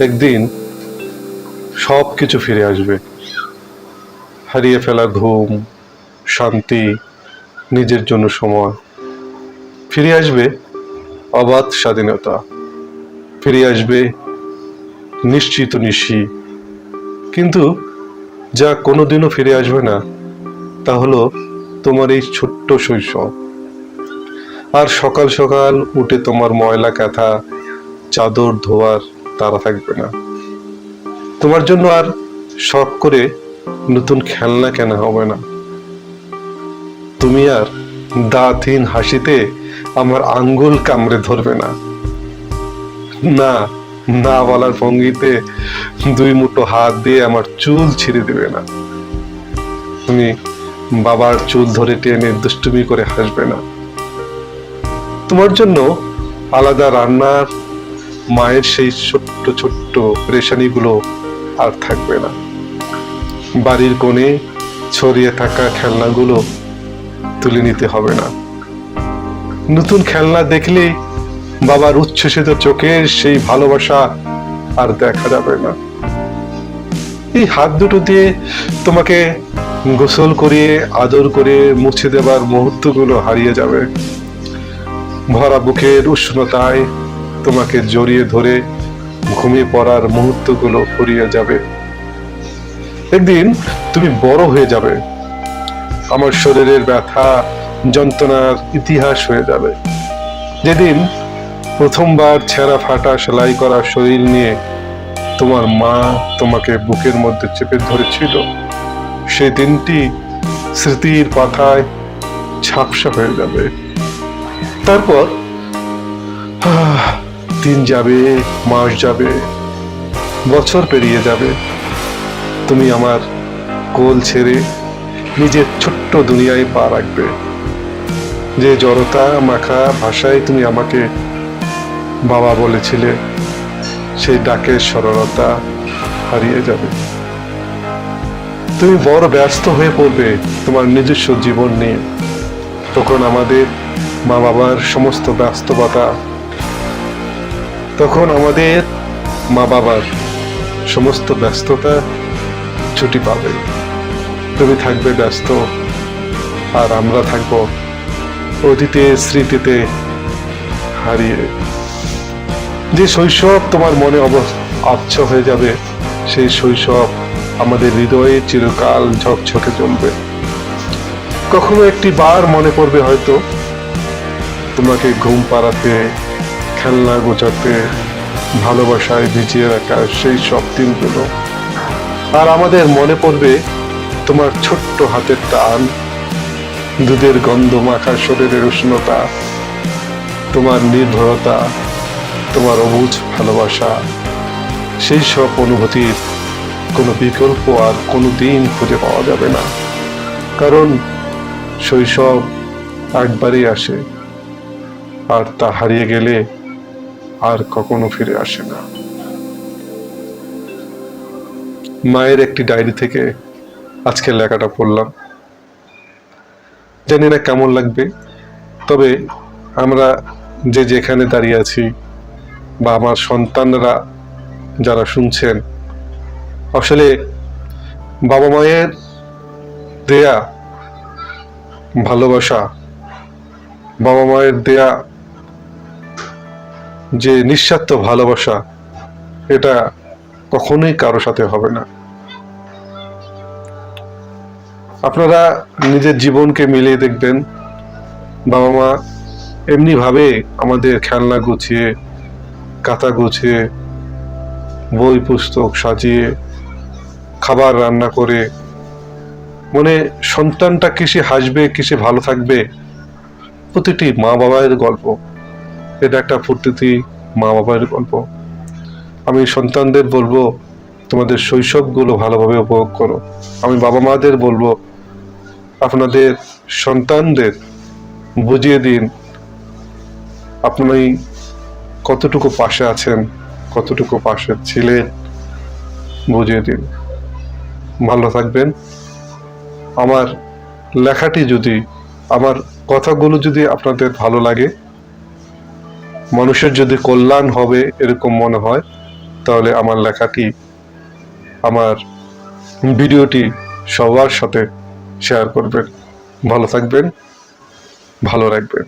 একদিন সব কিছু ফিরে আসবে। হারিয়ে ফেলা ঘুম, শান্তি, নিজের জন্য সময়। ফিরে আসবে অবাধ স্বাধীনতা। ফিরে আসবে নিশ্চিত নিশি। কিন্তু যা কোনোদিনও ফিরে আসবে না, তা হলো তোমার এই ছোট্ট শৈশব। আর সকাল সকাল উঠে তোমার ময়লা কাঁথা, চাদর, ধোয়ার তারা থাকবে না। তোমার জন্য আর শখ করে নতুন খেলনা কেনা হবে না। তুমি আর দাঁতহীন হাসিতে আমার আঙ্গুল কামড়ে ধরবে না। না না বলার ভঙ্গিতে দুই মুঠো হাত দিয়ে আমার চুল ছিঁড়ে দেবে না। তুমি বাবার চুল ধরে টেনে দুষ্টুমি করে হাসবে না। তোমার জন্য আলাদা রান্নার মায়ের সেই ছোট্ট ছোট্ট রেশানিগুলো আর থাকবে না। বাড়ির কোণে ছড়িয়ে থাকা খেলনাগুলো তুলে নিতে হবে না। নতুন খেলনা দেখলে বাবার উচ্ছ্বসিত চোখের সেই ভালোবাসা আর দেখা যাবে না। এই হাত দুটো দিয়ে তোমাকে গোসল করিয়ে, আদর করে মুছে দেবার মুহূর্তগুলো হারিয়ে যাবে। ভরা বুকের উষ্ণতায় তোমাকে জড়িয়ে ধরে ঘুমিয়ে পড়ার মুহূর্তগুলো ফুরিয়ে যাবে। একদিন তুমি বড় হয়ে যাবে। আমার শরীরের ব্যথা, যন্ত্রণার ইতিহাস হয়ে যাবে। যেদিন প্রথমবার ছেঁড়া ফাটা সেলাই করা শরীর নিয়ে তোমার মা তোমাকে বুকের মধ্যে চেপে ধরেছিল, সেই দিনটি স্মৃতির পাতায় ঝাপসা হয়ে যাবে। তারপর দিন যাবে, মাস যাবে, বছর পেরিয়ে যাবে। তুমি আমার কোল ছেড়ে নিজের ছোট্ট দুনিয়ায় পা রাখবে। যে জড়তা, মাখা ভাষায় তুমি আমাকে বাবা বলেছিলে, সেই ডাকের সরলতা হারিয়ে যাবে। তুমি বড় ব্যস্ত হয়ে পড়বে তোমার নিজস্ব জীবন নিয়ে। তখন আমাদের মা বাবার সমস্ত ব্যস্ততা তখন আমাদের মা বাবার সমস্ত ব্যস্ততা ছুটি পাবে। তুমি থাকবে ব্যস্ত আর আমরা থাকব অতীতে, স্মৃতিতে হারিয়ে। যে শৈশব তোমার মনে আচ্ছ হয়ে যাবে, সেই শৈশব আমাদের হৃদয়ে চিরকাল ঝকঝকে জ্বলবে কখনো একটি বার মনে পড়বে হয়তো তোমাকে ঘুম পাড়াতে খেলনা গোছাতে ভালোবাসায় ভিজিয়ে রাখা সেই সব দিনগুলো। আর আমাদের মনে পড়বে তোমার ছোট্ট হাতের টান, দুধের গন্ধ মাখা শরীরের উষ্ণতা, তোমার নির্ভরতা, তোমার অবুঝ ভালোবাসা, সেই সব অনুভূতির কোনো বিকল্প আর কোনো দিন খুঁজে পাওয়া যাবে না। কারণ শৈশব একবারই আসে, আর তা হারিয়ে গেলে আর কখনো ফিরে আসে না। মায়ের একটি ডায়েরি থেকে আজকে লেখাটা পড়লাম। জানি না কেমন লাগবে, তবে আমরা যে যেখানে দাঁড়িয়ে আছি বা আমার সন্তানরা যারা শুনছেন, আসলে বাবা মায়ের দেয়া ভালোবাসা, বাবা মায়ের দেয়া যে নিঃস্বার্থ ভালোবাসা, এটা কখনোই কারও সাথে হবে না। আপনারা নিজের জীবনকে মিলিয়ে দেখবেন। বাবা মা এমনি ভাবে আমাদের খেলনা গুছিয়ে, কাঁথা গুছিয়ে, বই, পুস্তক সাজিয়ে, খাবার রান্না করে মানে সন্তানটা কিসে হাসবে, কিসে ভালো থাকবে, প্রতিটি মা বাবার গল্প। এটা একটা প্রতিটি মা বাবার গল্প। আমি সন্তানদের বলব, তোমাদের শৈশবগুলো ভালোভাবে উপভোগ করো। আমি বাবা মাদের বলব, আপনাদের সন্তানদের বুঝিয়ে দিন আপনি কতটুকু পাশে আছেন, কতটুকু পাশে ছিলেন, বুঝিয়ে দিন। ভালো থাকবেন। আমার লেখাটি যদি, আমার কথাগুলো যদি আপনাদের ভালো লাগে মানুষের যদি কল্যাণ হবে এরকম মনে হয়, তাহলে আমার লেখাটি আমার ভিডিওটি সবার সাথে শেয়ার করবেন। ভালো থাকবেন, ভালো রাখবেন।